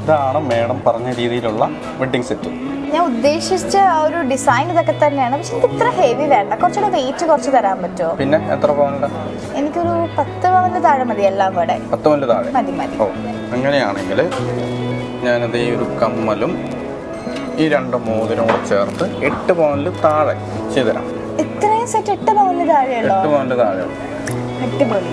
ഇതാണ് മേഡം പറഞ്ഞ രീതിയിലുള്ള വെഡിങ് സെറ്റ് ഞാൻ ഉദ്ദേശിച്ച ആ ഒരു ഡിസൈൻ ഇതൊക്കെ തന്നെയാണ്. പക്ഷെ എനിക്ക് ഇത്ര ഹെവി വേണ്ട. കുറച്ചുകൂടെ വെയിറ്റ് കുറച്ച് തരാൻ പറ്റുമോ? പിന്നെ എത്ര പവനുണ്ട് എനിക്കൊരു പത്ത് പവന്റെ താഴെ മതി എല്ലാം കൂടെ. പത്ത് പവന്റെ താഴെ. മതി മതി. ഓ അങ്ങനെയാണെങ്കിൽ ഞാനത് ഈ ഒരു കമ്മലും ഈ രണ്ട് മോതിരം കൂടെ ചേർത്ത് എട്ട് പവനിൽ താഴെ ചെയ്തുതരാം. ഇത്രയും സെറ്റ് എട്ട് പവന് താഴെയുള്ളോ? എട്ട് പവനിൽ താഴെ അടിപൊളി.